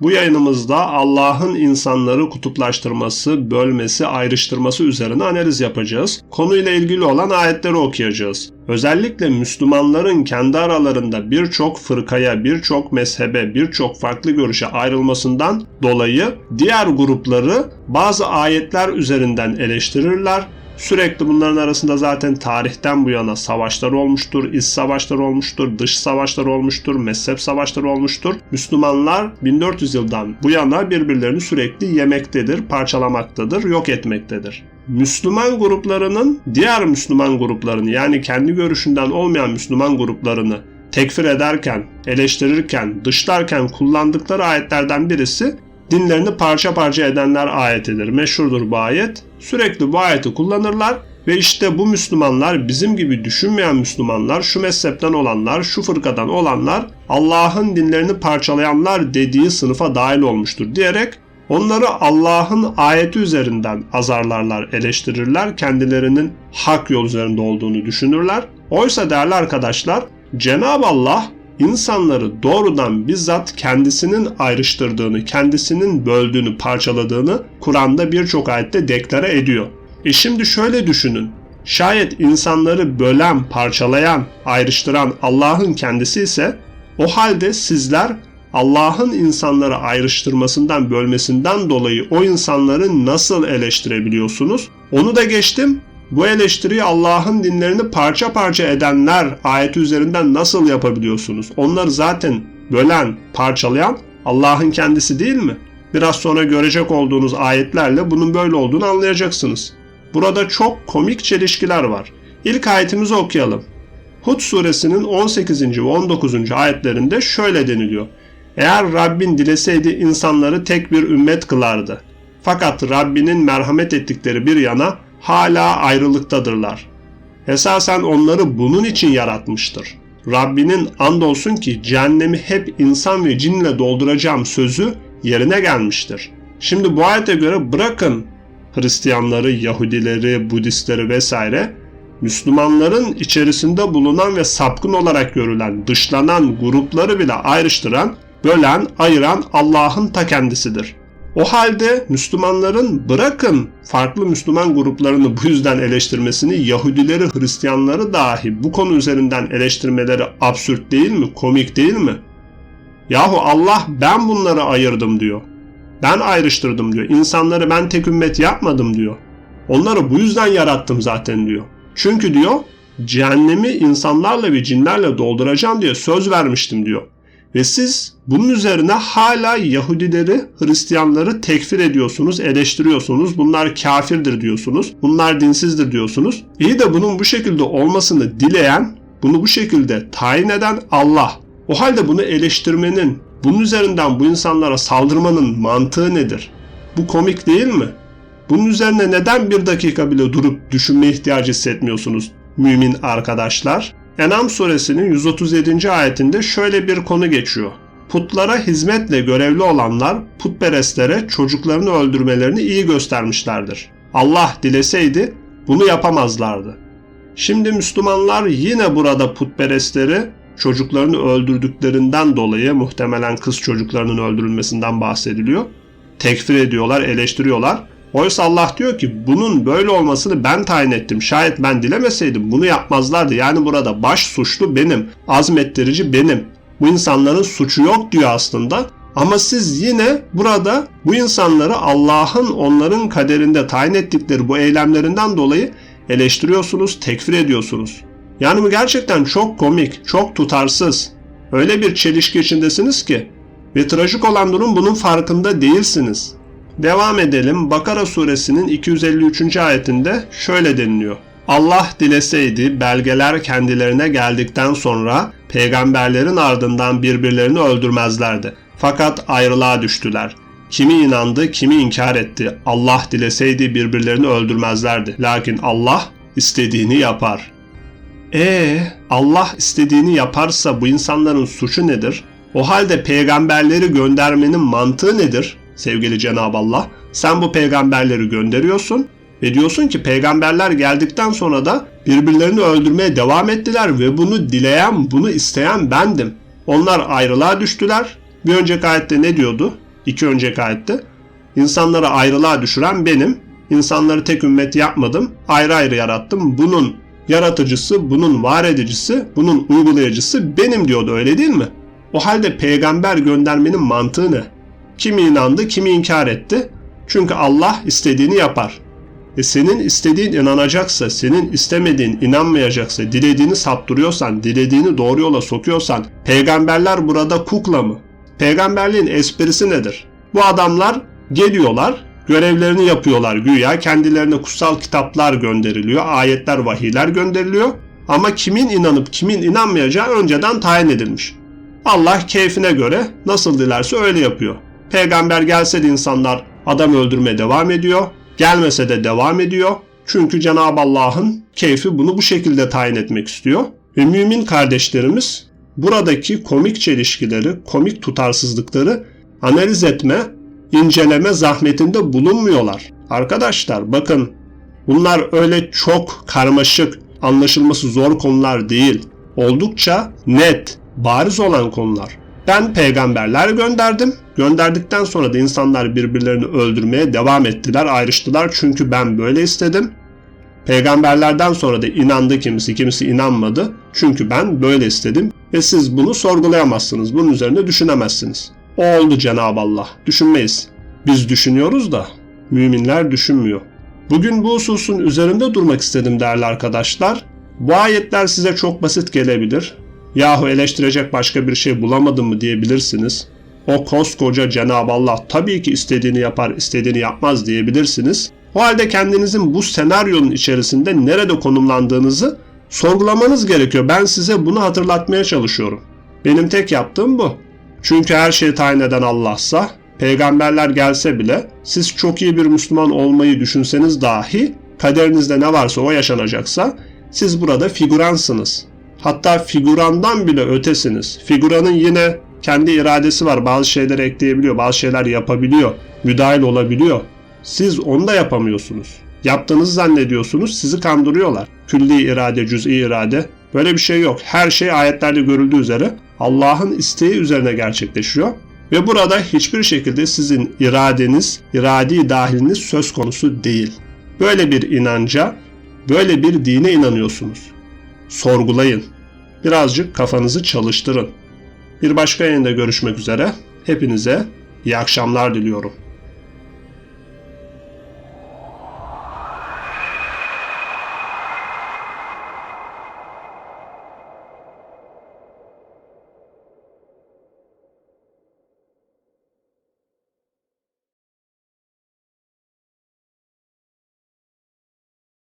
Bu yayınımızda Allah'ın insanları kutuplaştırması, bölmesi, ayrıştırması üzerine analiz yapacağız. Konuyla ilgili olan ayetleri okuyacağız. Özellikle Müslümanların kendi aralarında birçok fırkaya, birçok mezhebe, birçok farklı görüşe ayrılmasından dolayı diğer grupları bazı ayetler üzerinden eleştirirler Sürekli bunların arasında zaten tarihten bu yana savaşlar olmuştur, iç savaşlar olmuştur, dış savaşlar olmuştur, mezhep savaşları olmuştur. Müslümanlar 1400 yıldan bu yana birbirlerini sürekli yemektedir, parçalamaktadır, yok etmektedir. Müslüman gruplarının diğer Müslüman gruplarını yani kendi görüşünden olmayan Müslüman gruplarını tekfir ederken, eleştirirken, dışlarken kullandıkları ayetlerden birisi dinlerini parça parça edenler ayetidir. Meşhurdur bu ayet. Sürekli bu ayeti kullanırlar ve işte bu Müslümanlar bizim gibi düşünmeyen Müslümanlar, şu mezhepten olanlar, şu fırkadan olanlar Allah'ın dinlerini parçalayanlar dediği sınıfa dahil olmuştur diyerek onları Allah'ın ayeti üzerinden azarlarlar, eleştirirler, kendilerinin hak yol üzerinde olduğunu düşünürler. Oysa değerli arkadaşlar Cenab-ı Allah insanları doğrudan bizzat kendisinin ayrıştırdığını, kendisinin böldüğünü, parçaladığını Kur'an'da birçok ayette deklare ediyor. E şimdi şöyle düşünün. Şayet insanları bölen, parçalayan, ayrıştıran Allah'ın kendisi ise o halde sizler Allah'ın insanları ayrıştırmasından, bölmesinden dolayı o insanları nasıl eleştirebiliyorsunuz? Onu da geçtim. Bu eleştiriyi Allah'ın dinlerini parça parça edenler ayeti üzerinden nasıl yapabiliyorsunuz? Onları zaten bölen, parçalayan Allah'ın kendisi değil mi? Biraz sonra görecek olduğunuz ayetlerle bunun böyle olduğunu anlayacaksınız. Burada çok komik çelişkiler var. İlk ayetimizi okuyalım. Hud suresinin 18. ve 19. ayetlerinde şöyle deniliyor. Eğer Rabbin dileseydi insanları tek bir ümmet kılardı. Fakat Rabbinin merhamet ettikleri bir yana hala ayrılıktadırlar. Esasen onları bunun için yaratmıştır. Rabbinin andolsun ki cehennemi hep insan ve cinle dolduracağım sözü yerine gelmiştir. Şimdi bu ayete göre bırakın Hristiyanları, Yahudileri, Budistleri vesaire Müslümanların içerisinde bulunan ve sapkın olarak görülen, dışlanan grupları bile ayrıştıran, bölen, ayıran Allah'ın ta kendisidir. O halde Müslümanların bırakın farklı Müslüman gruplarını bu yüzden eleştirmesini Yahudileri, Hristiyanları dahi bu konu üzerinden eleştirmeleri absürt değil mi? Komik değil mi? Yahu Allah ben bunları ayırdım diyor. Ben ayrıştırdım diyor. İnsanları ben tek ümmet yapmadım diyor. Onları bu yüzden yarattım zaten diyor. Çünkü diyor cehennemi insanlarla ve cinlerle dolduracağım diye söz vermiştim diyor. Ve siz bunun üzerine hala Yahudileri, Hristiyanları tekfir ediyorsunuz, eleştiriyorsunuz. Bunlar kafirdir diyorsunuz. Bunlar dinsizdir diyorsunuz. İyi de bunun bu şekilde olmasını dileyen, bunu bu şekilde tayin eden Allah. O halde bunu eleştirmenin, bunun üzerinden bu insanlara saldırmanın mantığı nedir? Bu komik değil mi? Bunun üzerine neden bir dakika bile durup düşünme ihtiyacı hissetmiyorsunuz mümin arkadaşlar? Enam suresinin 137. ayetinde şöyle bir konu geçiyor. Putlara hizmetle görevli olanlar putperestlere çocuklarını öldürmelerini iyi göstermişlerdir. Allah dileseydi bunu yapamazlardı. Şimdi Müslümanlar yine burada putperestleri çocuklarını öldürdüklerinden dolayı muhtemelen kız çocuklarının öldürülmesinden bahsediliyor. Tekfir ediyorlar, eleştiriyorlar Oysa Allah diyor ki bunun böyle olmasını ben tayin ettim. Şayet ben dilemeseydim bunu yapmazlardı. Yani burada baş suçlu benim, azmettirici benim. Bu insanların suçu yok diyor aslında. Ama siz yine burada bu insanları Allah'ın onların kaderinde tayin ettikleri bu eylemlerinden dolayı eleştiriyorsunuz, tekfir ediyorsunuz. Yani bu gerçekten çok komik, çok tutarsız. Öyle bir çelişki içindesiniz ki ve trajik olan durum bunun farkında değilsiniz. Devam edelim. Bakara suresinin 253. ayetinde şöyle deniliyor. Allah dileseydi belgeler kendilerine geldikten sonra peygamberlerin ardından birbirlerini öldürmezlerdi. Fakat ayrılığa düştüler. Kimi inandı, kimi inkar etti. Allah dileseydi birbirlerini öldürmezlerdi. Lakin Allah istediğini yapar. E Allah istediğini yaparsa bu insanların suçu nedir? O halde peygamberleri göndermenin mantığı nedir? Sevgili Cenab-ı Allah. Sen bu peygamberleri gönderiyorsun ve diyorsun ki peygamberler geldikten sonra da birbirlerini öldürmeye devam ettiler ve bunu dileyen, bunu isteyen bendim. Onlar ayrılığa düştüler. Bir önceki ayette ne diyordu? İki önceki ayette. İnsanları ayrılığa düşüren benim. İnsanları tek ümmet yapmadım. Ayrı ayrı yarattım. Bunun yaratıcısı, bunun var edicisi, bunun uygulayıcısı benim diyordu öyle değil mi? O halde peygamber göndermenin mantığı ne? Kimi inandı, kimi inkar etti. Çünkü Allah istediğini yapar. E senin istediğin inanacaksa, senin istemediğin inanmayacaksa, dilediğini saptırıyorsan, dilediğini doğru yola sokuyorsan, peygamberler burada kukla mı? Peygamberliğin esprisi nedir? Bu adamlar geliyorlar, görevlerini yapıyorlar güya, kendilerine kutsal kitaplar gönderiliyor, ayetler, vahiyler gönderiliyor. Ama kimin inanıp kimin inanmayacağı önceden tayin edilmiş. Allah keyfine göre nasıl dilerse öyle yapıyor. Peygamber gelse de insanlar adam öldürmeye devam ediyor. Gelmese de devam ediyor. Çünkü Cenab-ı Allah'ın keyfi bunu bu şekilde tayin etmek istiyor. Ve mümin kardeşlerimiz buradaki komik çelişkileri, komik tutarsızlıkları analiz etme, inceleme zahmetinde bulunmuyorlar. Arkadaşlar bakın bunlar öyle çok karmaşık, anlaşılması zor konular değil. Oldukça net, bariz olan konular. Ben peygamberler gönderdim. Gönderdikten sonra da insanlar birbirlerini öldürmeye devam ettiler, ayrıştılar çünkü ben böyle istedim. Peygamberlerden sonra da inandı kimisi, kimisi inanmadı. Çünkü ben böyle istedim ve siz bunu sorgulayamazsınız. Bunun üzerine düşünemezsiniz. O oldu Cenab-ı Allah. Düşünmeyiz. Biz düşünüyoruz da müminler düşünmüyor. Bugün bu hususun üzerinde durmak istedim değerli arkadaşlar. Bu ayetler size çok basit gelebilir. Yahu eleştirecek başka bir şey bulamadım mı diyebilirsiniz. O koskoca Cenab-ı Allah tabii ki istediğini yapar, istediğini yapmaz diyebilirsiniz. O halde kendinizin bu senaryonun içerisinde nerede konumlandığınızı sorgulamanız gerekiyor. Ben size bunu hatırlatmaya çalışıyorum. Benim tek yaptığım bu. Çünkü her şeyi tayin eden Allah'sa, peygamberler gelse bile siz çok iyi bir Müslüman olmayı düşünseniz dahi kaderinizde ne varsa o yaşanacaksa siz burada figüransınız. Hatta figürandan bile ötesiniz. Figüranın yine kendi iradesi var. Bazı şeyler ekleyebiliyor, bazı şeyler yapabiliyor, müdahil olabiliyor. Siz onu da yapamıyorsunuz. Yaptığınızı zannediyorsunuz, sizi kandırıyorlar. Külli irade, cüz'i irade. Böyle bir şey yok. Her şey ayetlerde görüldüğü üzere Allah'ın isteği üzerine gerçekleşiyor. Ve burada hiçbir şekilde sizin iradeniz, iradi dahiliniz söz konusu değil. Böyle bir inanca, böyle bir dine inanıyorsunuz. Sorgulayın. Birazcık kafanızı çalıştırın. Bir başka yayında görüşmek üzere. Hepinize iyi akşamlar diliyorum.